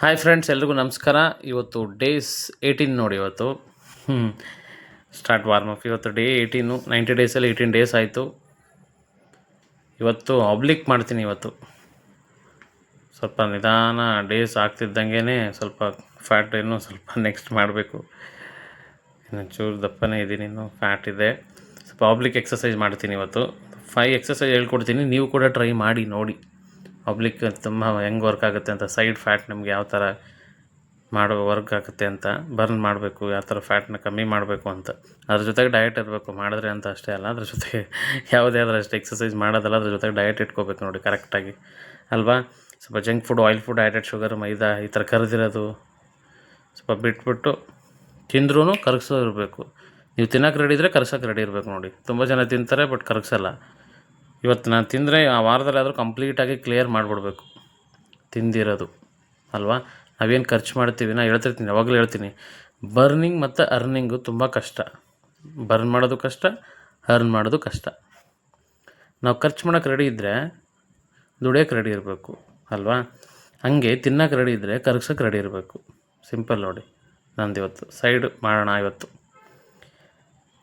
Hi friends ಎಲ್ರಿಗೂ ನಮಸ್ಕಾರ. ಇವತ್ತು ಡೇಸ್ ಏಯ್ಟೀನ್ ನೋಡಿ ಇವತ್ತು. ಹ್ಞೂ ಸ್ಟಾರ್ಟ್ ವಾರ್ಮ್ ಅಪ್ ಇವತ್ತು ಡೇ ಏಯ್ಟೀನು ನೈಂಟಿ ಡೇಸಲ್ಲಿ ಏಯ್ಟೀನ್ ಡೇಸ್ ಆಯಿತು. ಇವತ್ತು ಆಬ್ಲಿಕ್ ಮಾಡ್ತೀನಿ ಇವತ್ತು. ಸ್ವಲ್ಪ ನಿಧಾನ ಡೇಸ್ ಆಗ್ತಿದ್ದಂಗೆ ಸ್ವಲ್ಪ ಫ್ಯಾಟ್ ಇನ್ನೂ ಸ್ವಲ್ಪ ನೆಕ್ಸ್ಟ್ ಮಾಡಬೇಕು. ಇನ್ನು ಚೂರು ದಪ್ಪನೇ ಇದ್ದೀನಿ, ಇನ್ನೂ ಫ್ಯಾಟ್ ಇದೆ. ಸ್ವಲ್ಪ ಆಬ್ಲಿಕ್ ಎಕ್ಸಸೈಸ್ ಮಾಡ್ತೀನಿ ಇವತ್ತು. ಫೈ ಎಕ್ಸಸೈಸ್ ಹೇಳ್ಕೊಡ್ತೀನಿ. ನೀವು ಕೂಡ ಟ್ರೈ ಮಾಡಿ, ನೋಡಿ. ಆಬ್ಲಿಕ್ ತುಂಬ ಹೆಂಗೆ ವರ್ಕ್ ಆಗುತ್ತೆ ಅಂತ ಸೈಡ್ ಫ್ಯಾಟ್ ನಿಮ್ಗೆ ಯಾವ ಥರ ಮಾಡೋ ವರ್ಕ್ ಆಗುತ್ತೆ ಅಂತ ಬರ್ನ್ ಮಾಡಬೇಕು, ಯಾವ ಥರ ಫ್ಯಾಟ್ನ ಕಮ್ಮಿ ಮಾಡಬೇಕು ಅಂತ. ಅದ್ರ ಜೊತೆಗೆ ಡಯಟ್ ಇರಬೇಕು, ಮಾಡಿದ್ರೆ ಅಂತ ಅಷ್ಟೇ ಅಲ್ಲ, ಅದ್ರ ಜೊತೆಗೆ ಯಾವುದೇ ಆದರೂ ಅಷ್ಟೇ ಎಕ್ಸಸೈಸ್ ಮಾಡೋದಲ್ಲ, ಅದ್ರ ಜೊತೆಗೆ ಡಯಟ್ ಇಟ್ಕೋಬೇಕು ನೋಡಿ ಕರೆಕ್ಟಾಗಿ ಅಲ್ವಾ? ಸ್ವಲ್ಪ junk food oil food added sugar ಮೈದಾ ಈ ಥರ ಕರೆದಿರೋದು ಸ್ವಲ್ಪ ಬಿಟ್ಬಿಟ್ಟು ತಿಂದ್ರೂ ಕರಗಿಸೋ ಇರಬೇಕು ನೀವು ತಿನ್ನೋಕೆ ರೆಡಿ ಇದ್ದರೆ ಕರ್ಸೋಕೆ ರೆಡಿ ಇರಬೇಕು ನೋಡಿ. ತುಂಬ ಜನ ತಿಂತಾರೆ ಬಟ್ ಕರಗಿಸಲ್ಲ. ಇವತ್ತು ನಾನು ತಿಂದರೆ ಆ ವಾರದಲ್ಲಾದರೂ ಕಂಪ್ಲೀಟಾಗಿ ಕ್ಲಿಯರ್ ಮಾಡಿಬಿಡ್ಬೇಕು. ತಿಂದಿರೋದು, ಅಲ್ವಾ? ನಾವೇನು ಖರ್ಚು ಮಾಡ್ತೀವಿ ನಾನು ಹೇಳ್ತಿರ್ತೀನಿ, ಯಾವಾಗಲೂ ಹೇಳ್ತೀನಿ. ಬರ್ನಿಂಗ್ ಮತ್ತು ಅರ್ನಿಂಗು ತುಂಬ ಕಷ್ಟ. ಬರ್ನ್ ಮಾಡೋದು ಕಷ್ಟ ಅರ್ನ್ ಮಾಡೋದು ಕಷ್ಟ. ನಾವು ಖರ್ಚು ಮಾಡೋಕೆ ರೆಡಿ ಇದ್ದರೆ ದುಡಿಯೋಕೆ ರೆಡಿ ಇರಬೇಕು, ಅಲ್ವಾ? ಹಾಗೆ ತಿನ್ನೋಕೆ ರೆಡಿ ಇದ್ದರೆ ಕರಗ್ಸೋಕೆ ರೆಡಿ ಇರಬೇಕು. ಸಿಂಪಲ್ ನೋಡಿ ನಂದು ಇವತ್ತು ಸೈಡ್ ಮಾಡೋಣ ಇವತ್ತು.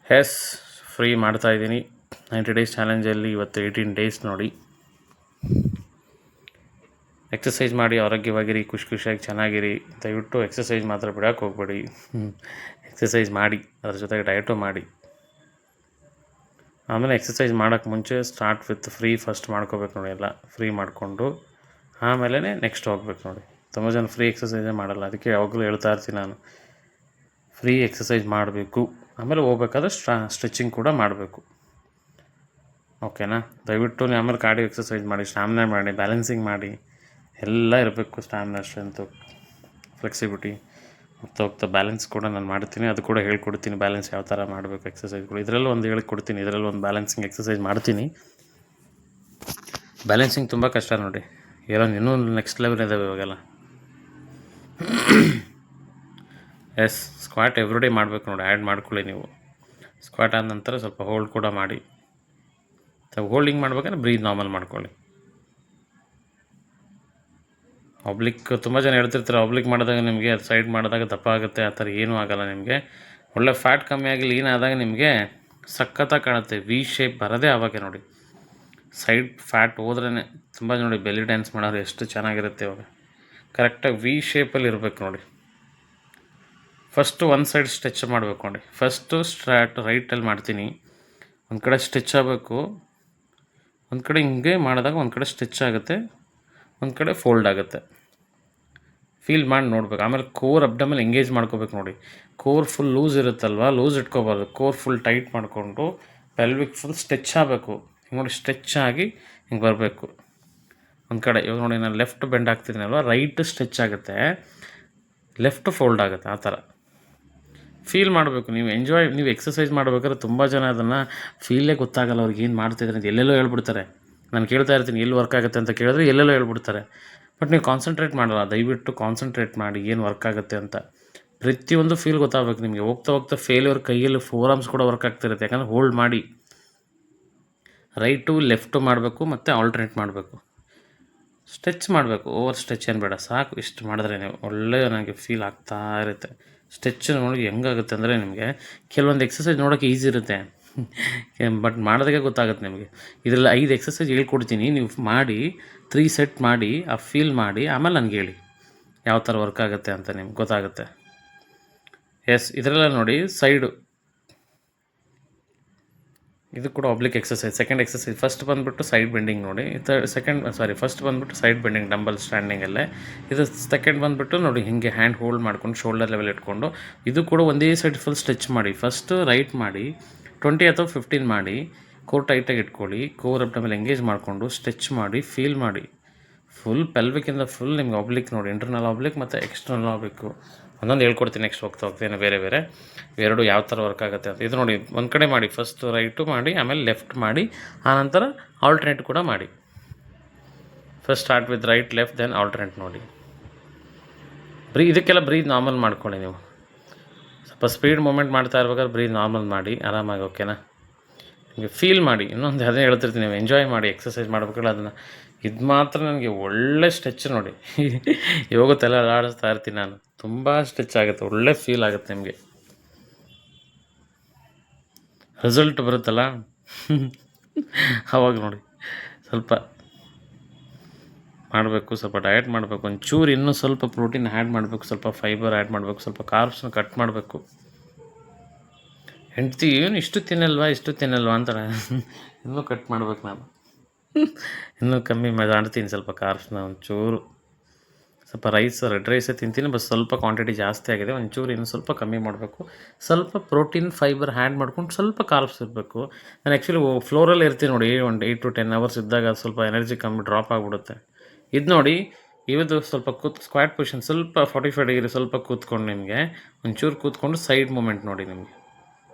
ಎಸ್ ಫ್ರೀ ಮಾಡ್ತಾಯಿದ್ದೀನಿ ನೈಂಟಿ ಡೇಸ್ ಚಾಲೆಂಜಲ್ಲಿ ಇವತ್ತು ಏಯ್ಟೀನ್ ಡೇಸ್ ನೋಡಿ. ಎಕ್ಸಸೈಸ್ ಮಾಡಿ ಆರೋಗ್ಯವಾಗಿರಿ, ಖುಷಿ ಖುಷಿಯಾಗಿ ಚೆನ್ನಾಗಿರಿ. ದಯವಿಟ್ಟು ಎಕ್ಸಸೈಸ್ ಮಾತ್ರ ಬಿಡೋಕೆ ಹೋಗ್ಬೇಡಿ. ಎಕ್ಸಸೈಸ್ ಮಾಡಿ, ಅದ್ರ ಜೊತೆಗೆ ಡಯಟು ಮಾಡಿ. ಆಮೇಲೆ ಎಕ್ಸಸೈಸ್ ಮಾಡೋಕ್ಕೆ ಮುಂಚೆ ಸ್ಟಾರ್ಟ್ ವಿತ್ ಫ್ರೀ ಫಸ್ಟ್ ಮಾಡ್ಕೋಬೇಕು ನೋಡಿ ಎಲ್ಲ. ಫ್ರೀ ಮಾಡಿಕೊಂಡು ಆಮೇಲೆ ನೆಕ್ಸ್ಟ್ ಹೋಗ್ಬೇಕು ನೋಡಿ. ತುಂಬ ಜನ ಫ್ರೀ ಎಕ್ಸಸೈಸೇ ಮಾಡಲ್ಲ. ಅದಕ್ಕೆ ಯಾವಾಗಲೂ ಹೇಳ್ತಾ ಇರ್ತೀನಿ ನಾನು. ಫ್ರೀ ಎಕ್ಸಸೈಸ್ ಮಾಡಬೇಕು. ಆಮೇಲೆ ಹೋಗ್ಬೇಕಾದ್ರೆ ಸ್ಟ್ರಾ ಸ್ಟ್ರೆಚಿಂಗ್ ಕೂಡ ಮಾಡಬೇಕು. ಓಕೆನಾ? ದಯವಿಟ್ಟು ನೀವು ಆಮೇಲೆ ಕಾರ್ಡಿಯೋ ಎಕ್ಸಸೈಸ್ ಮಾಡಿ ಸ್ಟಾಮಿನಾ ಮಾಡಿ ಬ್ಯಾಲೆನ್ಸಿಂಗ್ ಮಾಡಿ. ಎಲ್ಲ ಇರಬೇಕು ಸ್ಟಾಮಿನಾ ಸ್ಟ್ರೆಂತು ಫ್ಲೆಕ್ಸಿಬಿಲಿಟಿ ಹೋಗ್ತಾ ಹೋಗ್ತಾ ಬ್ಯಾಲೆನ್ಸ್ ಕೂಡ ನಾನು ಮಾಡ್ತೀನಿ. ಅದು ಕೂಡ ಹೇಳ್ಕೊಡ್ತೀನಿ ಬ್ಯಾಲೆನ್ಸ್ ಯಾವ ಥರ ಮಾಡಬೇಕು ಎಕ್ಸಸೈಸ್ಗಳು ಇದರಲ್ಲೂ ಒಂದು ಹೇಳಿಕೊಡ್ತೀನಿ ಇದರಲ್ಲೂ ಒಂದು ಬ್ಯಾಲೆನ್ಸಿಂಗ್ ಎಕ್ಸಸೈಸ್ ಮಾಡ್ತೀನಿ. ಬ್ಯಾಲೆನ್ಸಿಂಗ್ ತುಂಬ ಕಷ್ಟ ನೋಡಿ. ಏನೋ ಇನ್ನೂ ನೆಕ್ಸ್ಟ್ ಲೆವೆಲ್ ಇದಾವೆ ಇವಾಗೆಲ್ಲ. ಎಸ್ ಸ್ಕ್ವಾಟ್ ಎವ್ರಿಡೇ ಮಾಡಬೇಕು ನೋಡಿ ಆ್ಯಡ್ ಮಾಡ್ಕೊಳ್ಳಿ ನೀವು. ಸ್ಕ್ವಾಟ್ ಆದ ನಂತರ ಸ್ವಲ್ಪ ಹೋಲ್ಡ್ ಕೂಡ ಮಾಡಿ. ಹೋಲ್ಡಿಂಗ್ ಮಾಡ್ಬೇಕಂದ್ರೆ ಬ್ರೀದ್ ನಾರ್ಮಲ್ ಮಾಡ್ಕೊಳ್ಳಿ. ಆಬ್ಲಿಕ್ ತುಂಬ ಜನ ಹೇಳ್ತಿರ್ತಾರೆ ಒಬ್ಲಿಕ್ ಮಾಡಿದಾಗ ನಿಮಗೆ ಸೈಡ್ ಮಾಡಿದಾಗ ದಪ್ಪ ಆಗುತ್ತೆ ಆ ಥರ ಏನೂ ಆಗಲ್ಲ ನಿಮಗೆ. ಒಳ್ಳೆ ಫ್ಯಾಟ್ ಕಮ್ಮಿ ಆಗಿ ಲೀನ್ ಆದಾಗ ನಿಮಗೆ ಸಖತ್ತಾಗಿ ಕಾಣುತ್ತೆ ವಿ ಶೇಪ್ ಬರೋದೇ ಆವಾಗ ನೋಡಿ. ಸೈಡ್ ಫ್ಯಾಟ್ ಹೋದ್ರೇ ತುಂಬ ನೋಡಿ ಬೆಲಿ ಡ್ಯಾನ್ಸ್ ಮಾಡೋರು ಎಷ್ಟು ಚೆನ್ನಾಗಿರುತ್ತೆ ಇವಾಗ. ಕರೆಕ್ಟಾಗಿ ವಿ ಶೇಪಲ್ಲಿ ಇರಬೇಕು ನೋಡಿ. ಫಸ್ಟು ಒಂದು ಸೈಡ್ ಸ್ಟ್ರೆಚ್ ಮಾಡಬೇಕು ನೋಡಿ. ಫಸ್ಟು ಸ್ಟ್ರಾಟ್ ರೈಟಲ್ಲಿ ಮಾಡ್ತೀನಿ. ಒಂದು ಕಡೆ ಸ್ಟಿಚ್ ಆಗಬೇಕು. ಒಂದು ಕಡೆ ಹಿಂಗೆ ಮಾಡಿದಾಗ ಒಂದು ಕಡೆ ಸ್ಟಿಚ್ ಆಗುತ್ತೆ, ಒಂದು ಕಡೆ ಫೋಲ್ಡ್ ಆಗುತ್ತೆ. ಫೀಲ್ ಮಾಡಿ ನೋಡ್ಬೇಕು. ಆಮೇಲೆ ಕೋರ್ ಅಬ್ಡಮಲ್ಲಿ ಎಂಗೇಜ್ ಮಾಡ್ಕೋಬೇಕು ನೋಡಿ. ಕೋರ್ ಫುಲ್ ಲೂಸ್ ಇರುತ್ತಲ್ವ? ಲೂಸ್ ಇಟ್ಕೋಬಾರ್ದು. ಕೋರ್ ಫುಲ್ ಟೈಟ್ ಮಾಡಿಕೊಂಡು ಪೆಲ್ವಿಕ್ ಫುಲ್ ಸ್ಟ್ರೆಚ್ ಆಗಬೇಕು. ಹಿಂಗೆ ನೋಡಿ ಸ್ಟ್ರೆಚ್ ಆಗಿ ಹಿಂಗೆ ಬರಬೇಕು. ಒಂದು ಕಡೆ. ಇವಾಗ ನೋಡಿ, ನಾನು ಲೆಫ್ಟ್ ಬೆಂಡ್ ಆಗ್ತಿದ್ದೀನಲ್ವ ರೈಟ್ ಸ್ಟ್ರೆಚ್ ಆಗುತ್ತೆ. ಲೆಫ್ಟ್ ಫೋಲ್ಡ್ ಆಗುತ್ತೆ. ಆ ಥರ. ಫೀಲ್ ಮಾಡಬೇಕು. ನೀವು ಎಂಜಾಯ್ ನೀವು ಎಕ್ಸಸೈಸ್ ಮಾಡ್ಬೇಕಾದ್ರೆ ತುಂಬ ಜನ ಅದನ್ನು ಫೀಲೇ ಗೊತ್ತಾಗಲ್ಲ ಅವ್ರಿಗೆ ಏನು ಮಾಡ್ತಿದ್ದಾರೆ ಅಂತ. ಎಲ್ಲೆಲ್ಲೋ ಹೇಳ್ಬಿಡ್ತಾರೆ. ನಾನು ಕೇಳ್ತಾ ಇರ್ತೀನಿ, ಎಲ್ಲಿ ವರ್ಕ್ ಆಗುತ್ತೆ ಅಂತ ಕೇಳಿದ್ರೆ ಎಲ್ಲೆಲ್ಲೋ ಹೇಳ್ಬಿಡ್ತಾರೆ. ಬಟ್ ನೀವು ಕಾನ್ಸಂಟ್ರೇಟ್ ಮಾಡಲ್ಲ, ದಯವಿಟ್ಟು ಕಾನ್ಸಂಟ್ರೇಟ್ ಮಾಡಿ ಏನು ವರ್ಕ್ ಆಗುತ್ತೆ ಅಂತ. ಪ್ರತಿಯೊಂದು ಫೀಲ್ ಗೊತ್ತಾಗಬೇಕು ನಿಮಗೆ. ಹೋಗ್ತಾ ಹೋಗ್ತಾ ಫೇಲ್ಯೂರ್ ಕೈಯಲ್ಲಿ ಫೋರ್ ಆರ್ಮ್ಸ್ ಕೂಡ ವರ್ಕ್ ಆಗ್ತಿರುತ್ತೆ ಯಾಕಂದರೆ ಹೋಲ್ಡ್ ಮಾಡಿ. ರೈಟು ಲೆಫ್ಟು ಮಾಡಬೇಕು ಮತ್ತು ಆಲ್ಟರ್ನೇಟ್ ಮಾಡಬೇಕು. ಸ್ಟ್ರೆಚ್ ಮಾಡಬೇಕು. ಓವರ್ ಸ್ಟ್ರೆಚ್ ಏನು ಬೇಡ. ಸಾಕು. ಇಷ್ಟು ಮಾಡಿದ್ರೆ ನೀವು ಒಳ್ಳೆಯ ನನಗೆ ಫೀಲ್ ಆಗ್ತಾ ಇರುತ್ತೆ. ಸ್ಟ್ರೆಚ್ ನೋಡಿ ಹೆಂಗಾಗುತ್ತೆ ಅಂದರೆ ನಿಮಗೆ ಕೆಲವೊಂದು ಎಕ್ಸಸೈಸ್ ನೋಡೋಕ್ಕೆ ಈಸಿ ಇರುತ್ತೆ. ಬಟ್ ಮಾಡೋದಕ್ಕೆ ಗೊತ್ತಾಗುತ್ತೆ ನಿಮಗೆ. ಇದರಲ್ಲಿ ಐದು ಎಕ್ಸಸೈಸ್ ಹೇಳ್ಕೊಡ್ತೀನಿ. ನೀವು ಮಾಡಿ ತ್ರೀ ಸೆಟ್ ಮಾಡಿ, ಆ ಫೀಲ್ ಮಾಡಿ, ಆಮೇಲೆ ನನಗೆ ಹೇಳಿ. ಯಾವ ಥರ ವರ್ಕ್ ಆಗುತ್ತೆ ಅಂತ ನಿಮ್ಗೆ ಗೊತ್ತಾಗುತ್ತೆ. ಎಸ್ ಇದರೆಲ್ಲ ನೋಡಿ ಸೈಡು ಇದು ಕೂಡ oblique exercise second exercise first ಬಂದುಬಿಟ್ಟು ಸೈಡ್ ಬೆಂಡಿಂಗ್ ನೋಡಿ. ಥರ್ಡ್ ಸೆಕೆಂಡ್ ಸಾರಿ ಫಸ್ಟ್ ಬಂದುಬಿಟ್ಟು ಸೈಡ್ ಬೆಂಡಿಂಗ್ ಡಂಬಲ್ ಸ್ಟ್ಯಾಂಡಿಂಗಲ್ಲೇ ಇದು ಸೆಕೆಂಡ್ ಬಂದುಬಿಟ್ಟು ನೋಡಿ, ಹಿಂಗೆ ಹ್ಯಾಂಡ್ ಹೋಲ್ಡ್ ಮಾಡ್ಕೊಂಡು ಶೋಲ್ಡರ್ ಲೆವೆಲ್ ಇಟ್ಕೊಂಡು. ಇದು ಕೂಡ ಒಂದೇ ಸೈಡ್ ಫುಲ್ ಸ್ಟ್ರೆಚ್ ಮಾಡಿ. ಫಸ್ಟು ರೈಟ್ ಮಾಡಿ ಟ್ವೆಂಟಿ ಅಥವಾ ಫಿಫ್ಟೀನ್ ಮಾಡಿ ಕೋರ್ ಟೈಟಾಗಿ ಇಟ್ಕೊಳ್ಳಿ. ಕೋರ್ ಮೇಲೆ ಎಂಗೇಜ್ ಮಾಡಿಕೊಂಡು ಸ್ಟ್ರೆಚ್ ಮಾಡಿ ಫೀಲ್ ಮಾಡಿ. ಫುಲ್ ಪೆಲ್ವಿಕಿಂದ ಫುಲ್ ನಿಮ್ಗೆ ಆಬ್ಲಿಕ್ ನೋಡಿ. ಇಂಟರ್ನಲ್ ಆಬ್ಲಿಕ್ ಮತ್ತು ಎಕ್ಸ್ಟರ್ನಲ್ ಆಬ್ಲಿಕ್ಕು ಒಂದೊಂದು ಹೇಳ್ಕೊಡ್ತೀನಿ ನೆಕ್ಸ್ಟ್ ಹೋಗ್ತಾ ಹೋಗ್ತೇನೆ ಬೇರೆ ಬೇರೆ. ಎರಡು ಯಾವ ಥರ ವರ್ಕ್ ಆಗುತ್ತೆ ಅಂತ. ಇದು ನೋಡಿ, ಒಂದು ಕಡೆ ಮಾಡಿ ಫಸ್ಟ್ ರೈಟು ಮಾಡಿ, ಆಮೇಲೆ ಲೆಫ್ಟ್ ಮಾಡಿ ಆನಂತರ ಆಲ್ಟರ್ನೇಟ್ ಕೂಡ ಮಾಡಿ. First start with right left then alternate ನೋಡಿ. ಬ್ರೀ, ಇದಕ್ಕೆಲ್ಲ ಬ್ರೀದ್ ನಾರ್ಮಲ್ ಮಾಡ್ಕೊಳ್ಳಿ ನೀವು. ಸ್ವಲ್ಪ ಸ್ಪೀಡ್ ಮೂಮೆಂಟ್ ಮಾಡ್ತಾ ಇರ್ಬೇಕಾದ್ರೆ ಬ್ರೀದ್ ನಾರ್ಮಲ್ ಮಾಡಿ, ಆರಾಮಾಗಿ ಓಕೆನಾ ನಿಮಗೆ ಫೀಲ್ ಮಾಡಿ, ಇನ್ನೊಂದು ಅದೇ ಹೇಳ್ತಿರ್ತೀನಿ, ನೀವು ಎಂಜಾಯ್ ಮಾಡಿ ಎಕ್ಸಸೈಸ್ ಮಾಡ್ಬೇಕಾದ್ರೆ ಅದನ್ನು. ಇದು ಮಾತ್ರ ನನಗೆ ಒಳ್ಳೆ ಸ್ಟ್ರೆಚ್ ನೋಡಿ. ಯೋಗ ತಲೆ ಆಡಿಸ್ತಾ ಇರ್ತೀನಿ ನಾನು. ತುಂಬ ಸ್ಟ್ರೆಚ್ ಆಗುತ್ತೆ, ಒಳ್ಳೆ ಫೀಲ್ ಆಗುತ್ತೆ ನಿಮಗೆ. ರಿಸಲ್ಟ್ ಬರುತ್ತಲ್ಲ? ಅವಾಗ ನೋಡಿ. ಸ್ವಲ್ಪ ಮಾಡಬೇಕು, ಸ್ವಲ್ಪ ಡಯಟ್ ಮಾಡಬೇಕು, ಒಂಚೂರು ಇನ್ನೂ ಸ್ವಲ್ಪ ಪ್ರೋಟೀನ್ ಆ್ಯಡ್ ಮಾಡಬೇಕು, ಸ್ವಲ್ಪ ಫೈಬರ್ ಆ್ಯಡ್ ಮಾಡಬೇಕು, ಸ್ವಲ್ಪ ಕಾರ್ಬ್ಸ್ನ ಕಟ್ ಮಾಡಬೇಕು. ಹೆಂಡ್ತಿ ಏನು ಇಷ್ಟು ತಿನ್ನಲ್ವಾ ಇಷ್ಟು ತಿನ್ನಲ್ವಾ ಅಂತಾರೆ ಇನ್ನೂ ಕಟ್ ಮಾಡ್ಬೇಕು ನಾನು. ಇನ್ನೂ ಕಮ್ಮಿ ಮಾಡ್ತೀನಿ ಸ್ವಲ್ಪ ಕಾರ್ಬ್ಸ್ನ ಒಂಚೂರು. ಸ್ವಲ್ಪ ರೈಸ್ ರೆಡ್ ರೈಸೇ ತಿಂತೀನಿ ಬಟ್ ಸ್ವಲ್ಪ ಕ್ವಾಂಟಿಟಿ ಜಾಸ್ತಿ ಆಗಿದೆ. ಒಂಚೂರು ಇನ್ನು ಸ್ವಲ್ಪ ಕಮ್ಮಿ ಮಾಡಬೇಕು. ಸ್ವಲ್ಪ ಪ್ರೋಟೀನ್ ಫೈಬರ್ ಹ್ಯಾಂಡ್ ಮಾಡ್ಕೊಂಡು ಸ್ವಲ್ಪ ಕಾರ್ಬ್ಸ್ ಇರಬೇಕು. ನಾನು ಆ್ಯಕ್ಚುಲಿ ಫ್ಲೋರಲ್ಲಿ ಇರ್ತೀನಿ ನೋಡಿ, ಒಂದು ಏಯ್ಟ್ ಟು ಟೆನ್ ಅವರ್ಸ್ ಇದ್ದಾಗ ಅದು ಸ್ವಲ್ಪ ಎನರ್ಜಿ ಕಮ್ಮಿ ಡ್ರಾಪ್ ಆಗಿಬಿಡುತ್ತೆ. ಇದು ನೋಡಿ ಇವತ್ತು ಸ್ವಲ್ಪ ಕೂತ್ ಸ್ಕ್ವಾಟ್ ಪೊಸಿಷನ್ ಸ್ವಲ್ಪ ಫಾರ್ಟಿ ಫೈವ್ ಡಿಗ್ರಿ ಸ್ವಲ್ಪ ಕೂತ್ಕೊಂಡು ನಿಮಗೆ, ಒಂಚೂರು ಕೂತ್ಕೊಂಡು ಸೈಡ್ ಮೂಮೆಂಟ್ ನೋಡಿ ನಿಮಗೆ.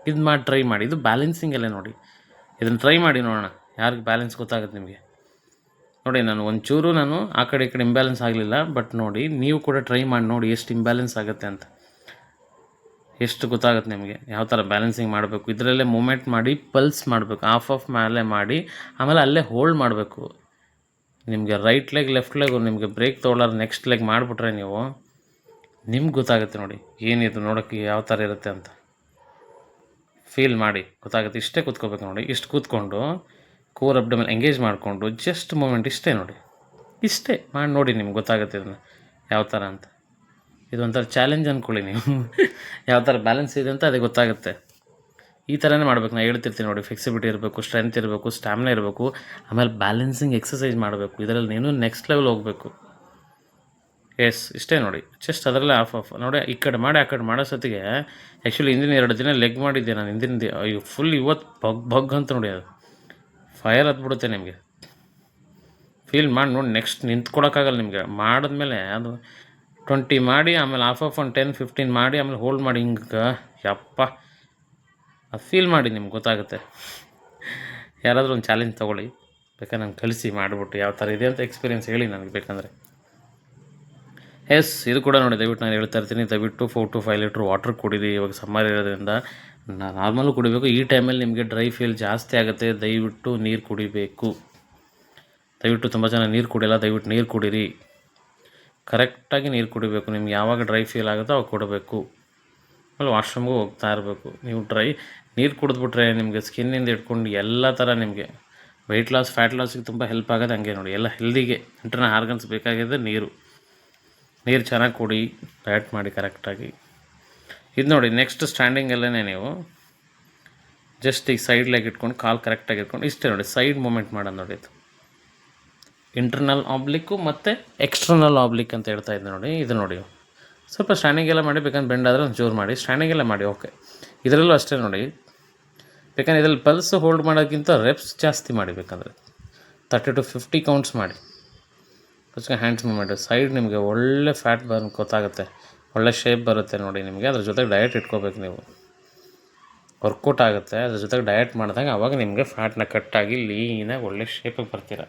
ಇದು ಮಾಡಿ ಟ್ರೈ ಮಾಡಿ. ಇದು ಬ್ಯಾಲೆನ್ಸಿಂಗ್ ಅಲ್ಲೇ ನೋಡಿ. ಇದನ್ನು ಟ್ರೈ ಮಾಡಿ ನೋಡೋಣ. ಯಾರಿಗೆ ಬ್ಯಾಲೆನ್ಸ್ ಗೊತ್ತಾಗುತ್ತೆ ನಿಮಗೆ. ನೋಡಿ, ನಾನು ಒಂಚೂರು ನಾನು ಆ ಕಡೆ ಈ ಕಡೆ ಇಂಬ್ಯಾಲೆನ್ಸ್ ಆಗಲಿಲ್ಲ ಬಟ್ ನೋಡಿ, ನೀವು ಕೂಡ ಟ್ರೈ ಮಾಡಿ ನೋಡಿ ಎಷ್ಟು ಇಂಬ್ಯಾಲೆನ್ಸ್ ಆಗುತ್ತೆ ಅಂತ. ಎಷ್ಟು ಗೊತ್ತಾಗುತ್ತೆ ನಿಮಗೆ? ಯಾವ ಥರ ಬ್ಯಾಲೆನ್ಸಿಂಗ್ ಮಾಡಬೇಕು? ಇದರಲ್ಲೇ ಮೂಮೆಂಟ್ ಮಾಡಿ ಪಲ್ಸ್ ಮಾಡಬೇಕು ಆಫ್ ಆಫ್ ಮೇಲೆ ಮಾಡಿ, ಆಮೇಲೆ ಅಲ್ಲೇ ಹೋಲ್ಡ್ ಮಾಡಬೇಕು. ನಿಮಗೆ ರೈಟ್ ಲೆಗ್ ಲೆಫ್ಟ್ ಲೆಗ್ ನಿಮಗೆ ಬ್ರೇಕ್ ತೊಗೊಳ್ಳೋರು ನೆಕ್ಸ್ಟ್ ಲೆಗ್ ಮಾಡಿಬಿಟ್ರೆ ನೀವು, ನಿಮ್ಗೆ ಗೊತ್ತಾಗುತ್ತೆ ನೋಡಿ, ಏನಿದು ನೋಡೋಕ್ಕೆ ಯಾವ ಥರ ಇರುತ್ತೆ ಅಂತ. ಫೀಲ್ ಮಾಡಿ, ಗೊತ್ತಾಗುತ್ತೆ. ಇಷ್ಟೇ ಕೂತ್ಕೋಬೇಕು ನೋಡಿ, ಇಷ್ಟು ಕೂತ್ಕೊಂಡು ಕೋರ್ ಅಬ್ಡಮಲ್ ಎಂಗೇಜ್ ಮಾಡಿಕೊಂಡು ಜಸ್ಟ್ ಮೂಮೆಂಟ್ ಇಷ್ಟೇ ನೋಡಿ. ಇಷ್ಟೇ ಮಾಡಿ ನೋಡಿ ನಿಮ್ಗೆ ಗೊತ್ತಾಗುತ್ತೆ ಇದನ್ನು ಯಾವ ಥರ ಅಂತ. ಇದೊಂಥರ ಚಾಲೆಂಜ್ ಅಂದ್ಕೊಳ್ಳಿ ನೀವು. ಯಾವ ಥರ ಬ್ಯಾಲೆನ್ಸ್ ಇದೆ ಅಂತ ಅದೇ ಗೊತ್ತಾಗುತ್ತೆ. ಈ ಥರನೇ ಮಾಡ್ಬೇಕು. ನಾನು ಹೇಳ್ತಿರ್ತೀನಿ ನೋಡಿ ಫ್ಲೆಕ್ಸಿಬಿಲಿಟಿ ಇರಬೇಕು ಸ್ಟ್ರೆಂತ್ ಇರಬೇಕು ಸ್ಟ್ಯಾಮಿನಾ ಇರಬೇಕು, ಆಮೇಲೆ ಬ್ಯಾಲೆನ್ಸಿಂಗ್ ಎಕ್ಸಸೈಸ್ ಮಾಡಬೇಕು. ಇದರಲ್ಲಿ ನೀನು ನೆಕ್ಸ್ಟ್ ಲೆವೆಲ್ ಹೋಗಬೇಕು. ಎಸ್ ಇಷ್ಟೇ ನೋಡಿ. ಜಸ್ಟ್ ಅದರಲ್ಲೇ ಆಫ್ ಆಫ್ ನೋಡಿ, ಈ ಕಡೆ ಮಾಡಿ, ಆ ಕಡೆ ಮಾಡೋ ಸತಿಗೆ ಆ್ಯಕ್ಚುಲಿ ಹಿಂದಿನ ಎರಡು ದಿನ ಲೆಗ್ ಮಾಡಿದ್ದೆ ನಾನು. ಹಿಂದಿನ ಫುಲ್ ಇವತ್ತು ಬಗ್ ಬಗ್ ಅಂತ ನೋಡಿ ಅದು. ಫೈರ್ ಹತ್ಬಿಡುತ್ತೆ ನಿಮಗೆ. ಫೀಲ್ ಮಾಡಿ ನೋಡಿ ನೆಕ್ಸ್ಟ್ ನಿಂತ್ಕೊಡೋಕ್ಕಾಗಲ್ಲ ನಿಮಗೆ. ಮಾಡಿದ್ಮೇಲೆ ಅದು ಟ್ವೆಂಟಿ ಮಾಡಿ, ಆಮೇಲೆ ಆಫ್ ಆಫ್ ಒಂದು ಟೆನ್ ಫಿಫ್ಟೀನ್ ಮಾಡಿ, ಆಮೇಲೆ ಹೋಲ್ಡ್ ಮಾಡಿ, ಹಿಂಗೆ. ಯಪ್ಪ. ಅದು ಫೀಲ್ ಮಾಡಿ ನಿಮ್ಗೆ ಗೊತ್ತಾಗುತ್ತೆ. ಯಾರಾದರೂ ಒಂದು ಚಾಲೆಂಜ್ ತೊಗೊಳ್ಳಿ. ಬೇಕಾದ್ರೆ ನಂಗೆ ಕಲಿಸಿ ಮಾಡಿಬಿಟ್ಟು, ಯಾವ ಥರ ಇದೆ ಅಂತ ಎಕ್ಸ್ಪೀರಿಯೆನ್ಸ್ ಹೇಳಿ ನನಗೆ ಬೇಕಂದರೆ. ಎಸ್, ಇದು ಕೂಡ ನೋಡಿ, ದಯವಿಟ್ಟು ನಾನು ಹೇಳ್ತಾ ಇರ್ತೀನಿ, ದಯವಿಟ್ಟು four to five litre water ಕುಡೀರಿ, ಇವಾಗ ಸಮ್ಮರ್ ಇರೋದ್ರಿಂದ ನಾರ್ಮಲ್ ಕುಡಿಬೇಕು. ಈ ಟೈಮಲ್ಲಿ ನಿಮಗೆ ಡ್ರೈ ಫೀಲ್ ಜಾಸ್ತಿ ಆಗುತ್ತೆ, ದಯವಿಟ್ಟು ನೀರು ಕುಡಿಬೇಕು. ದಯವಿಟ್ಟು ತುಂಬ ಜನ ನೀರು ಕುಡಿಯಲ್ಲ, ದಯವಿಟ್ಟು ನೀರು ಕುಡೀರಿ. ಕರೆಕ್ಟಾಗಿ ನೀರು ಕುಡಿಬೇಕು. ನಿಮ್ಗೆ ಯಾವಾಗ ಡ್ರೈ ಫೀಲ್ ಆಗುತ್ತೋ ಅವಾಗ ಕೊಡಬೇಕು. ಆಮೇಲೆ ವಾಶ್ರೂಮ್ಗೂ ಹೋಗ್ತಾ ಇರಬೇಕು. ನೀವು ಡ್ರೈ ನೀರು ಕುಡಿದ್ಬಿಟ್ರೆ ನಿಮಗೆ ಸ್ಕಿನ್ನಿಂದ ಇಟ್ಕೊಂಡು ಎಲ್ಲ ಥರ ನಿಮಗೆ ವೆಯ್ಟ್ ಲಾಸ್ ಫ್ಯಾಟ್ ಲಾಸಿಗೆ ತುಂಬ ಹೆಲ್ಪ್ ಆಗೋದು ಹಂಗೆ ನೋಡಿ. ಎಲ್ಲ ಹೆಲ್ದಿಗೆ ಇಂಟರ್ನಲ್ ಆರ್ಗನ್ಸ್ ಬೇಕಾಗಿದೆ ನೀರು. ನೀರು ಚೆನ್ನಾಗಿ ಕುಡಿ ಡಯಟ್ ಮಾಡಿ ಕರೆಕ್ಟಾಗಿ ಇದು ನೋಡಿ ನೆಕ್ಸ್ಟ್ ಸ್ಟ್ಯಾಂಡಿಂಗಲ್ಲೇ ನೀವು ಜಸ್ಟ್ ಈಗ ಸೈಡ್ ಲೆಗ್ ಇಟ್ಕೊಂಡು, ಕಾಲು ಕರೆಕ್ಟಾಗಿ ಇಟ್ಕೊಂಡು, ಇಷ್ಟೇ ನೋಡಿ ಸೈಡ್ ಮೂಮೆಂಟ್ ಮಾಡೋದು ನೋಡಿ ಇದು. ಇಂಟರ್ನಲ್ ಆಬ್ಲಿಕ್ಕು ಮತ್ತು ಎಕ್ಸ್ಟರ್ನಲ್ ಆಬ್ಲಿಕ್ ಅಂತ ಹೇಳ್ತಾ ಇದ್ದೆ ನೋಡಿ, ಇದು ನೋಡಿ. ಸ್ವಲ್ಪ ಸ್ಟ್ಯಾಂಡಿಂಗೆಲ್ಲ ಮಾಡಿ, ಬೇಕಂದ್ರೆ ಬೆಂಡ್ ಆದರೆ ಒಂದು ಜೋರು ಮಾಡಿ ಸ್ಟ್ಯಾಂಡಿಂಗೆಲ್ಲ ಮಾಡಿ ಓಕೆ ಇದರಲ್ಲೂ ಅಷ್ಟೇ ನೋಡಿ, ಬೇಕಂದ್ರೆ ಇದರಲ್ಲಿ ಪಲ್ಸ್ ಹೋಲ್ಡ್ ಮಾಡೋಕ್ಕಿಂತ ರೆಪ್ಸ್ ಜಾಸ್ತಿ ಮಾಡಿ, ಬೇಕಂದರೆ. ತರ್ಟಿ ಟು ಫಿಫ್ಟಿ ಕೌಂಟ್ಸ್ ಮಾಡಿ. ಫಸ್ಟ್ ಹ್ಯಾಂಡ್ಸ್ ಮೂವ್ಮೆಂಟ್ ಸೈಡ್ ನಿಮಗೆ ಒಳ್ಳೆ ಫ್ಯಾಟ್ ಬರ್ ಗೊತ್ತಾಗುತ್ತೆ. ಒಳ್ಳೆ ಶೇಪ್ ಬರುತ್ತೆ ನೋಡಿ ನಿಮಗೆ. ಅದ್ರ ಜೊತೆಗೆ ಡಯಟ್ ಇಟ್ಕೋಬೇಕು ನೀವು. ವರ್ಕೌಟ್ ಆಗುತ್ತೆ. ಅದ್ರ ಜೊತೆಗೆ ಡಯಟ್ ಮಾಡಿದಾಗ ಅವಾಗ ನಿಮಗೆ ಫ್ಯಾಟ್ನ ಕಟ್ಟಾಗಿ ಲೀನಾಗಿ ಒಳ್ಳೆ ಶೇಪಿಗೆ ಬರ್ತೀರ.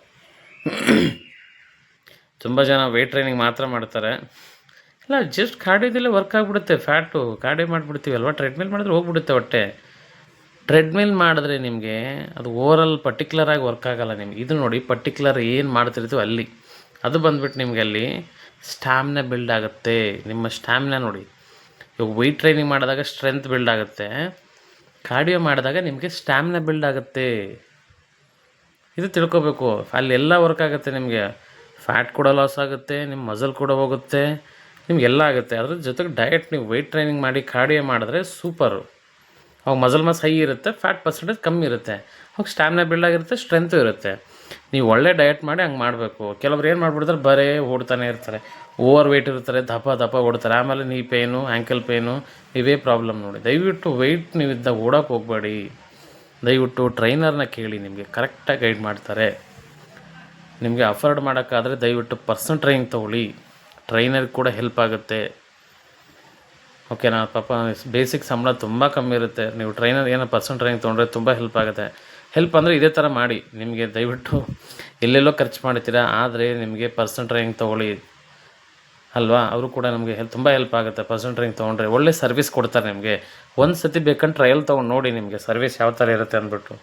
ತುಂಬ ಜನ ವೆಯ್ಟ್ ಟ್ರೈನಿಂಗ್ ಮಾತ್ರ ಮಾಡ್ತಾರೆ. ಇಲ್ಲ ಜಸ್ಟ್ ಕಾರ್ಡಿಯೋದಲ್ಲೇ ವರ್ಕ್ ಆಗಿಬಿಡುತ್ತೆ. ಫ್ಯಾಟು ಕಾಡಿ ಮಾಡಿಬಿಡ್ತೀವಿ ಅಲ್ವಾ? ಟ್ರೆಡ್ಮಿಲ್ ಮಾಡಿದ್ರೆ ಹೋಗ್ಬಿಡುತ್ತೆ ಹೊಟ್ಟೆ. ಟ್ರೆಡ್ಮಿಲ್ ಮಾಡಿದ್ರೆ ನಿಮಗೆ ಅದು ಓವರಲ್ ಪರ್ಟಿಕ್ಯುಲರಾಗಿ ವರ್ಕ್ ಆಗೋಲ್ಲ ನಿಮ್ಗೆ. ಇದು ನೋಡಿ ಪರ್ಟಿಕ್ಯುಲರ್ ಏನು ಮಾಡ್ತಿರ್ತೀವಿ ಅಲ್ಲಿ. ಅದು ಬಂದ್ಬಿಟ್ಟು ನಿಮಗೆ ಅಲ್ಲಿ ಸ್ಟ್ಯಾಮಿನಾ ಬಿಲ್ಡ್ ಆಗುತ್ತೆ. ನಿಮ್ಮ ಸ್ಟ್ಯಾಮಿನಾ ನೋಡಿ. ಇವಾಗ ವೆಯ್ಟ್ ಟ್ರೈನಿಂಗ್ ಮಾಡಿದಾಗ ಸ್ಟ್ರೆಂತ್ ಬಿಲ್ಡ್ ಆಗುತ್ತೆ. ಕಾರ್ಡಿಯೋ ಮಾಡಿದಾಗ ನಿಮಗೆ ಸ್ಟ್ಯಾಮಿನಾ ಬಿಲ್ಡ್ ಆಗುತ್ತೆ. ಇದು ತಿಳ್ಕೊಬೇಕು. ಅಲ್ಲಿ ಎಲ್ಲ ವರ್ಕ್ ಆಗುತ್ತೆ ನಿಮಗೆ. ಫ್ಯಾಟ್ ಕೂಡ ಲಾಸ್ ಆಗುತ್ತೆ ನಿಮ್ಮ ಮಸಲ್ ಕೂಡ ಹೋಗುತ್ತೆ ನಿಮಗೆಲ್ಲ ಆಗುತ್ತೆ. ಅದ್ರ ಜೊತೆಗೆ ಡಯಟ್ ನೀವು ವೆಯ್ಟ್ ಟ್ರೈನಿಂಗ್ ಮಾಡಿ ಕಾರ್ಡಿಯೋ ಮಾಡಿದ್ರೆ ಸೂಪರು ಅವಾಗ ಮಸಲ್ ಮಸ್ ಹೈ ಇರುತ್ತೆ ಫ್ಯಾಟ್ ಪರ್ಸೆಂಟೇಜ್ ಕಮ್ಮಿ ಇರುತ್ತೆ. ಅವಾಗ ಸ್ಟ್ಯಾಮಿನಾ ಬಿಲ್ಡ್ ಆಗಿರುತ್ತೆ ಸ್ಟ್ರೆಂತು ಇರುತ್ತೆ. ನೀವು ಒಳ್ಳೆ ಡಯಟ್ ಮಾಡಿ ಹಂಗೆ ಮಾಡಬೇಕು. ಕೆಲವ್ರು ಏನು ಮಾಡಿಬಿಡ್ತಾರೆ, ಬರೇ ಓಡ್ತಾನೆ ಇರ್ತಾರೆ. ಓವರ್ ವೆಯ್ಟ್ ಇರ್ತಾರೆ, ದಪ್ಪ ದಪ್ಪ ಓಡ್ತಾರೆ. ಆಮೇಲೆ ನೀ ಪೇನು ಆ್ಯಂಕಲ್ ಪೇನು ಇವೇ ಪ್ರಾಬ್ಲಮ್ ನೋಡಿ. ದಯವಿಟ್ಟು ವೆಯ್ಟ್ ನೀವು ಇದ್ದಾಗ ಓಡೋಕೆ ಹೋಗಬೇಡಿ. ದಯವಿಟ್ಟು ಟ್ರೈನರ್ನ ಕೇಳಿ ನಿಮಗೆ ಕರೆಕ್ಟಾಗಿ ಗೈಡ್ ಮಾಡ್ತಾರೆ. ನಿಮಗೆ ಅಫೋರ್ಡ್ ಮಾಡೋಕ್ಕಾದರೆ ದಯವಿಟ್ಟು ಪರ್ಸನ್ ಟ್ರೈನಿಂಗ್ ತೊಗೊಳ್ಳಿ. ಟ್ರೈನರ್ ಕೂಡ ಹೆಲ್ಪ್ ಆಗುತ್ತೆ. ಓಕೆನಾ ಪಾಪ ಬೇಸಿಕ್ ಸಂಬಳ ತುಂಬ ಕಮ್ಮಿ ಇರುತ್ತೆ. ನೀವು ಟ್ರೈನರ್ ಏನೋ ಪರ್ಸನ್ ಟ್ರೈನಿಂಗ್ ತೊಗೊಂಡ್ರೆ ತುಂಬ ಹೆಲ್ಪ್ ಆಗುತ್ತೆ. ಹೆಲ್ಪ್ ಅಂದರೆ ಇದೇ ಥರ ಮಾಡಿ. ನಿಮಗೆ ದಯವಿಟ್ಟು ಎಲ್ಲೆಲ್ಲೋ ಖರ್ಚು ಮಾಡ್ತೀರಾ, ಆದರೆ ನಿಮಗೆ ಪರ್ಸನ್ ಟ್ರೈನಿಂಗ್ ತೊಗೊಳ್ಳಿ. ಅಲ್ವಾ? ಅವರು ಕೂಡ ನಮಗೆ ಹೆಲ್ಪ್ ತುಂಬ ಹೆಲ್ಪ್ ಆಗುತ್ತೆ ಪರ್ಸನ್ ಟ್ರೈನಿಂಗ್ ತೊಗೊಂಡ್ರೆ. ಒಳ್ಳೆ ಸರ್ವಿಸ್ ಕೊಡ್ತಾರೆ ನಿಮಗೆ. ಒಂದು ಸತಿ ಬೇಕಂದ್ರೆ ಟ್ರಯಲ್ ತೊಗೊಂಡು ನೋಡಿ ನಿಮಗೆ ಸರ್ವಿಸ್ ಯಾವ ಥರ ಇರುತ್ತೆ ಅಂದ್ಬಿಟ್ಟು.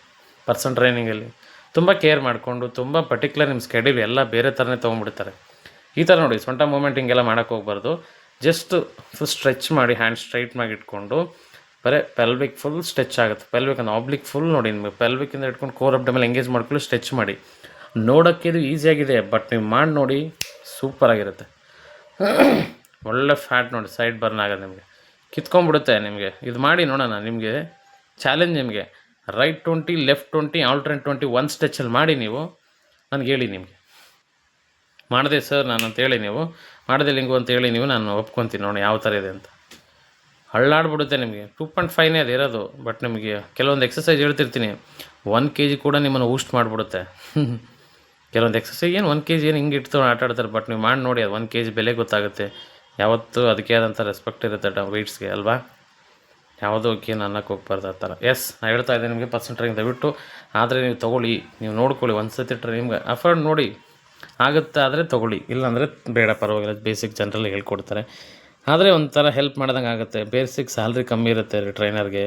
ಪರ್ಸನ್ ಟ್ರೈನಿಂಗಲ್ಲಿ ತುಂಬ ಕೇರ್ ಮಾಡಿಕೊಂಡು, ತುಂಬ ಪರ್ಟಿಕ್ಯುಲರ್ ನಿಮ್ಮ ಸ್ಕೆಡ್ಯೂಲ್ ಎಲ್ಲ ಬೇರೆ ಥರನೇ ತೊಗೊಂಡ್ಬಿಡ್ತಾರೆ. ಈ ಥರ ನೋಡಿ ಸೊಂಟ ಮೂಮೆಂಟ್ ಹಿಂಗೆಲ್ಲ ಮಾಡೋಕ್ಕೆ ಹೋಗ್ಬಾರ್ದು. ಜಸ್ಟ್ ಫುಲ್ ಸ್ಟ್ರೆಚ್ ಮಾಡಿ ಹ್ಯಾಂಡ್ ಸ್ಟ್ರೈಟ್ ಮಾಡಿ ಬರೀ ಪೆಲ್ವಿಕ್ ಫುಲ್ ಸ್ಟ್ರೆಚ್ ಆಗುತ್ತೆ. ಪೆಲ್ವಿಕ್ ಅಂದ್ರೆ ಆಬ್ಲಿಕ್ ಫುಲ್ ನೋಡಿ ನಿಮಗೆ. ಪೆಲ್ವಿಕ್ಕಿಂದ ಇಟ್ಕೊಂಡು ಕೋರ್ ಅಪ್ ಮೇಲೆ ಎಂಗೇಜ್ ಮಾಡ್ಕೊಳ್ಳಿ ಸ್ಟ್ರೆಚ್ ಮಾಡಿ. ನೋಡೋಕ್ಕೆ ಇದು ಈಸಿಯಾಗಿದೆ ಬಟ್ ನೀವು ಮಾಡಿ ನೋಡಿ ಸೂಪರಾಗಿರುತ್ತೆ ಒಳ್ಳೆ ಫ್ಯಾಟ್ ನೋಡಿ ಸೈಡ್ ಬರ್ನ್ ಆಗೋದು ನಿಮಗೆ. ಕಿತ್ಕೊಂಡ್ಬಿಡುತ್ತೆ ನಿಮಗೆ. ಇದು ಮಾಡಿ ನೋಡೋಣ, ನಿಮಗೆ ಚಾಲೆಂಜ್ ನಿಮಗೆ. Right twenty left twenty alternate twenty one ಸ್ಟೆಚಲ್ಲಿ ಮಾಡಿ ನೀವು, ನನಗೆ ಹೇಳಿ ನಿಮಗೆ. ಮಾಡಿದೆ ಸರ್ ನಾನು ಅಂತ ಹೇಳಿ ನೀವು. ಮಾಡಿದೆ ಲಿಂಗು ಅಂತ ಹೇಳಿ ನೀವು, ನಾನು ಒಪ್ಕೊತೀನಿ ನೋಡಿ ಯಾವ ಥರ ಇದೆ ಅಂತ. ಹಳ್ಳಾಡ್ಬಿಡುತ್ತೆ ನಿಮಗೆ. ಟೂ ಪಾಯಿಂಟ್ ಫೈವ್ನೇ ಅದು ಇರೋದು ಬಟ್ ನಿಮಗೆ ಕೆಲವೊಂದು ಎಕ್ಸಸೈಸ್ ಹೇಳ್ತಿರ್ತೀನಿ. ಒನ್ ಕೆ ಜಿ ಕೂಡ ನಿಮ್ಮನ್ನು ಊಸ್ಟ್ ಮಾಡಿಬಿಡುತ್ತೆ. ಕೆಲವೊಂದು ಎಕ್ಸಸೈಸ್ ಏನು ಒನ್ ಕೆ ಜಿ ಏನು ಹಿಂಗೆ ಇಟ್ಟು ಆಟ ಆಡ್ತಾರೆ ಬಟ್ ನೀವು ಮಾಡಿ ನೋಡಿ, ಅದು ಒನ್ ಕೆ ಜಿ ಬೆಲೆ ಗೊತ್ತಾಗುತ್ತೆ. ಯಾವತ್ತೂ ಅದಕ್ಕೆ ಆದಂಥ ರೆಸ್ಪೆಕ್ಟ್ ಇರುತ್ತೆ ಡ ವೆಯ್ಟ್ಸ್ಗೆ ಅಲ್ವಾ? ಯಾವುದೋ ಏನು ಅನ್ನಕ್ಕೆ ಹೋಗ್ಬಾರ್ದು ಆ ಥರ. ಎಸ್ ನಾನು ಹೇಳ್ತಾ ಇದ್ದೆ ನಿಮಗೆ ಪರ್ಸೆಂಟ್ ಟ್ರೈನಿಂಗ್ ದಯವಿಟ್ಟು. ಆದರೆ ನೀವು ತೊಗೊಳ್ಳಿ, ನೀವು ನೋಡ್ಕೊಳ್ಳಿ, ಒಂದು ಸತಿ ಟ್ರೈನಿಂಗ್ ಅಫರ್ಡ್ ನೋಡಿ. ಆಗುತ್ತೆ ಆದರೆ ತೊಗೊಳ್ಳಿ, ಇಲ್ಲಾಂದರೆ ಬೇಡ, ಪರವಾಗಿಲ್ಲ ಬೇಸಿಕ್ ಜನರಲ್ಲಿ ಹೇಳ್ಕೊಡ್ತಾರೆ. ಆದರೆ ಒಂಥರ ಹೆಲ್ಪ್ ಮಾಡ್ದಂಗೆ ಆಗುತ್ತೆ. ಬೇಸಿಕ್ ಸ್ಯಾಲ್ರಿ ಕಮ್ಮಿ ಇರುತ್ತೆ ಟ್ರೈನರ್ಗೆ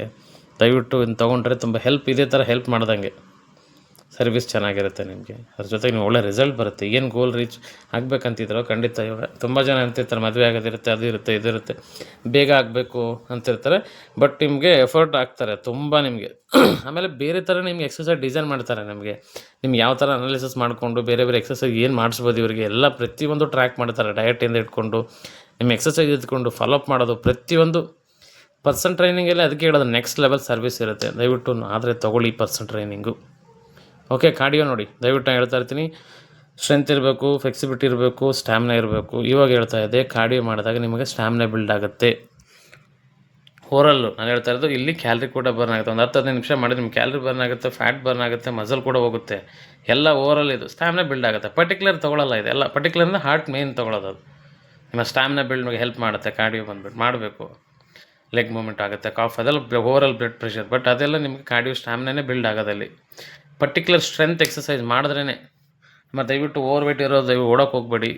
ದಯವಿಟ್ಟು ಇನ್ನು ತೊಗೊಂಡ್ರೆ ತುಂಬ ಹೆಲ್ಪ್ ಇದೇ ಥರ ಹೆಲ್ಪ್ ಮಾಡ್ದಂಗೆ. ಸರ್ವಿಸ್ ಚೆನ್ನಾಗಿರುತ್ತೆ ನಿಮಗೆ. ಅದ್ರ ಜೊತೆಗೆ ನೀವು ಒಳ್ಳೆ ರಿಸಲ್ಟ್ ಬರುತ್ತೆ. ಏನು ಗೋಲ್ ರೀಚ್ ಆಗಬೇಕಂತಿದ್ರೋ ಖಂಡಿತ ಇವಾಗ ತುಂಬ ಜನ ಅಂತಿರ್ತಾರೆ ಮದುವೆ ಆಗೋದಿರುತ್ತೆ, ಅದು ಇರುತ್ತೆ, ಇದು ಇರುತ್ತೆ. ಬೇಗ ಆಗಬೇಕು ಅಂತಿರ್ತಾರೆ ಬಟ್ ನಿಮಗೆ ಎಫರ್ಟ್ ಹಾಕ್ತಾರೆ ತುಂಬ ನಿಮಗೆ. ಆಮೇಲೆ ಬೇರೆ ಥರ ನಿಮಗೆ ಎಕ್ಸಸೈಸ್ ಡಿಸೈನ್ ಮಾಡ್ತಾರೆ ನಿಮಗೆ. ನಿಮ್ಗೆ ಯಾವ ಥರ ಅನಾಲಿಸಿಸ್ ಮಾಡಿಕೊಂಡು ಬೇರೆ ಬೇರೆ ಎಕ್ಸಸೈಸ್ ಏನು ಮಾಡಿಸ್ಬೋದು ಇವರಿಗೆ, ಎಲ್ಲ ಪ್ರತಿಯೊಂದು ಟ್ರ್ಯಾಕ್ ಮಾಡ್ತಾರೆ. ಡಯಟಿಂದ ಇಟ್ಕೊಂಡು ನಿಮ್ಮ ಎಕ್ಸಸೈಸ್ ಇದ್ಕೊಂಡು ಫಾಲೋಅಪ್ ಮಾಡೋದು ಪ್ರತಿಯೊಂದು ಪರ್ಸನ್ ಟ್ರೈನಿಂಗಲ್ಲಿ ಅದಕ್ಕೆ ಹೇಳೋದು ನೆಕ್ಸ್ಟ್ ಲೆವೆಲ್ ಸರ್ವಿಸ್ ಇರುತ್ತೆ. ದಯವಿಟ್ಟು ಆದರೆ ತೊಗೊಳ್ಳಿ ಪರ್ಸನ್ ಟ್ರೈನಿಂಗು ಓಕೆ ಕಾರ್ಡಿಯೋ ನೋಡಿ. ದಯವಿಟ್ಟು ನಾನು ಹೇಳ್ತಾ ಇರ್ತೀನಿ. ಸ್ಟ್ರೆಂತ್ ಇರಬೇಕು ಫ್ಲೆಕ್ಸಿಬಿಲಿಟಿ ಇರಬೇಕು ಸ್ಟ್ಯಾಮಿನಾ ಇರಬೇಕು. ಇವಾಗ ಹೇಳ್ತಾ ಇದ್ದೆ ಕಾರ್ಡಿಯೋ ಮಾಡಿದಾಗ ನಿಮಗೆ ಸ್ಟ್ಯಾಮಿನಾ ಬಿಲ್ಡ್ ಆಗುತ್ತೆ. ಓರಲ್ಲು ನಾನು ಹೇಳ್ತಾ ಇರೋದು, ಇಲ್ಲಿ ಕ್ಯಾಲ್ರಿ ಕೂಡ ಬರ್ನ್ ಆಗುತ್ತೆ. ಒಂದು ಹತ್ತು ಹದಿನೈದು ನಿಮಿಷ ಮಾಡಿದ್ರೆ ನಿಮ್ಮ ಕ್ಯಾಲ್ರಿ ಬರ್ನ್ ಆಗುತ್ತೆ ಫ್ಯಾಟ್ ಬರ್ನ್ ಆಗುತ್ತೆ ಮಸಲ್ ಕೂಡ ಹೋಗುತ್ತೆ. ಎಲ್ಲ ಓವರಲ್ ಇದು. ಸ್ಟ್ಯಾಮಿನಾ ಬಿಲ್ಡ್ ಆಗುತ್ತೆ. ಪರ್ಟಿಕ್ಯುಲರ್ ತೊಗೊಳಲ್ಲ ಇದೆಲ್ಲ ಎಲ್ಲ ಪರ್ಟಿಕ್ಯುಲರ್ ಅಂದರೆ ಹಾರ್ಟ್ ಮೇನ್ ತೊಗೊಳೋದು ಅದು. ನಿಮ್ಮ ಸ್ಟ್ಯಾಮಿನಾ ಬಿಲ್ಡ್ ಹೆಲ್ಪ್ ಮಾಡುತ್ತೆ ಕಾರ್ಡಿಯೋ ಬಂದ್ಬಿಟ್ಟು, ಮಾಡಬೇಕು. ಲೆಗ್ ಮೂಮೆಂಟ್ ಆಗುತ್ತೆ ಕಾಫ್ ಅದೆಲ್ಲ ಓವರಲ್ ಬ್ಲಡ್ ಪ್ರೆಷರ್ ಬಟ್ ಅದೆಲ್ಲ ನಿಮಗೆ ಕಾರ್ಡಿಯೋ ಸ್ಟ್ಯಾಮಿನಾನೇ ಬಿಲ್ಡ್ ಆಗೋದಲ್ಲಿ ಪರ್ಟಿಕ್ಯುಲರ್ ಸ್ಟ್ರೆಂತ್ ಎಕ್ಸಸೈಸ್ ಮಾಡಿದ್ರೇ ಮತ್ತು ದಯವಿಟ್ಟು ಓವರ್ ವೆಯ್ಟ್ ಇರೋದು ದಯವಿಟ್ಟು ಓಡೋಕೆ ಹೋಗಬೇಡಿ.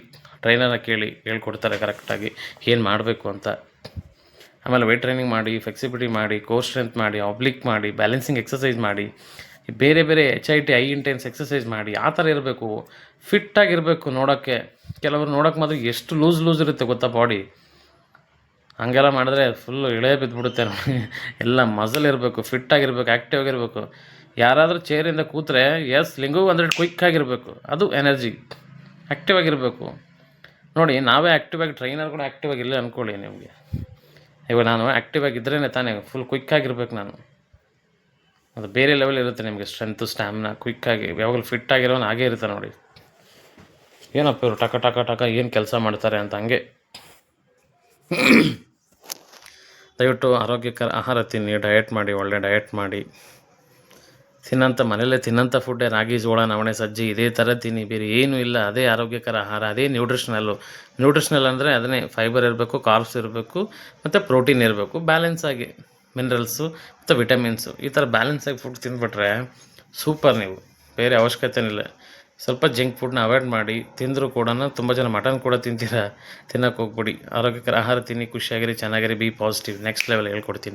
ಟ್ರೈನರ್ನ ಕೇಳಿ, ಹೇಳ್ಕೊಡ್ತಾರೆ ಕರೆಕ್ಟಾಗಿ ಏನು ಮಾಡಬೇಕು ಅಂತ. ಆಮೇಲೆ ವೆಯ್ಟ್ ಟ್ರೈನಿಂಗ್ ಮಾಡಿ ಫ್ಲೆಕ್ಸಿಬಿಲಿಟಿ ಮಾಡಿ ಕೋರ್ ಸ್ಟ್ರೆಂತ್ ಮಾಡಿ ಆಬ್ಲಿಕ್ ಮಾಡಿ ಬ್ಯಾಲೆನ್ಸಿಂಗ್ ಎಕ್ಸಸೈಸ್ ಮಾಡಿ. ಬೇರೆ ಬೇರೆ H I T I intense exercise ಮಾಡಿ, ಆ ಥರ ಇರಬೇಕು. ಫಿಟ್ಟಾಗಿರಬೇಕು ನೋಡೋಕ್ಕೆ. ಕೆಲವರು ನೋಡೋಕೆ ಮಾತ್ರ ಎಷ್ಟು ಲೂಸ್ ಲೂಸ್ ಇರುತ್ತೆ ಗೊತ್ತಾ ಬಾಡಿ ಹಂಗೆಲ್ಲ ಮಾಡಿದ್ರೆ ಫುಲ್ಲು ಇಳೆ ಬಿದ್ದುಬಿಡುತ್ತೆ ನೋಡಿ ಎಲ್ಲ ಮಸಲ್ ಇರಬೇಕು ಫಿಟ್ಟಾಗಿರಬೇಕು ಆ್ಯಕ್ಟಿವ್ ಆಗಿರಬೇಕು. ಯಾರಾದರೂ ಚೇರಿಂದ ಕೂತ್ರೆ ಎಸ್ ಲಿಂಗು ಅಂದರೆ ಕ್ವಿಕ್ ಆಗಿರಬೇಕು. ಅದು ಎನರ್ಜಿ ಆ್ಯಕ್ಟಿವ್ ಆಗಿರಬೇಕು. ನೋಡಿ, ನಾವೇ ಆ್ಯಕ್ಟಿವ್ ಆಗಿ ಟ್ರೈನರ್ ಕೂಡ ಆ್ಯಕ್ಟಿವ್ ಆಗಿಲ್ಲ ಅಂದ್ಕೊಳ್ಳಿ ನಿಮಗೆ. ಇವಾಗ ನಾನು ಆ್ಯಕ್ಟಿವ್ ಆಗಿದ್ದರೆ ತಾನೇ ಫುಲ್ ಕ್ವಿಕ್ ಆಗಿರ್ಬೇಕು ನಾನು. ಅದು ಬೇರೆ ಲೆವೆಲ್ ಇರುತ್ತೆ ನಿಮಗೆ ಸ್ಟ್ರೆಂತು ಸ್ಟ್ಯಾಮಿನಾ ಕ್ವಿಕ್ಕಾಗಿ ಯಾವಾಗಲೂ ಫಿಟ್ ಆಗಿರೋನು ಹಾಗೆ ಇರುತ್ತೆ ನೋಡಿ. ಏನಪ್ಪ ಇವರು ಟಕ ಟಕ ಟಕ ಏನು ಕೆಲಸ ಮಾಡ್ತಾರೆ ಅಂತ ಹಂಗೆ. ದಯವಿಟ್ಟು ಆರೋಗ್ಯಕರ ಆಹಾರ ತಿನ್ನಿ ಡಯಟ್ ಮಾಡಿ, ಒಳ್ಳೆ ಡಯಟ್ ಮಾಡಿ. ತಿನ್ನಂಥ ಮನೆಯಲ್ಲೇ ತಿನ್ನಂಥ ಫುಡ್ಡೇ ರಾಗಿ, ಜೋಳ, ನವಣೆ, ಸಜ್ಜಿ, ಇದೇ ಥರ ತಿನ್ನಿ. ಬೇರೆ ಏನೂ ಇಲ್ಲ, ಅದೇ ಆರೋಗ್ಯಕರ ಆಹಾರ, ಅದೇ ನ್ಯೂಟ್ರಿಷನಲ್ಲು ನ್ಯೂಟ್ರಿಷನಲ್ ಅಂದರೆ ಅದನ್ನೇ ಫೈಬರ್ ಇರಬೇಕು ಕಾರ್ಬ್ಸ್ ಇರಬೇಕು, ಮತ್ತು ಪ್ರೋಟೀನ್ ಇರಬೇಕು ಬ್ಯಾಲೆನ್ಸ್ ಆಗಿ. ಮಿನರಲ್ಸು ಮತ್ತು ವಿಟಮಿನ್ಸು. ಈ ಥರ ಬ್ಯಾಲೆನ್ಸಾಗಿ ಫುಡ್ ತಿಂದುಬಿಟ್ರೆ ಸೂಪರ್ ನೀವು. ಬೇರೆ ಅವಶ್ಯಕತೆನಿಲ್ಲ. ಸ್ವಲ್ಪ ಜಂಕ್ ಫುಡ್ನ ಅವಾಯ್ಡ್ ಮಾಡಿ ತಿಂದರೂ ಕೂಡ ತುಂಬ ಜನ ಮಟನ್ ಕೂಡ ತಿಂತೀರಾ? ತಿನ್ನೋಕೆ ಹೋಗ್ಬಿಡಿ. ಆರೋಗ್ಯಕರ ಆಹಾರ ತಿನ್ನಿ, ಖುಷಿಯಾಗಿರಿ, ಚೆನ್ನಾಗಿರಿ, ಬಿ ಪಾಸಿಟಿವ್. ನೆಕ್ಸ್ಟ್ ಲೆವೆಲ್ ಹೇಳ್ಕೊಡ್ತೀನಿ.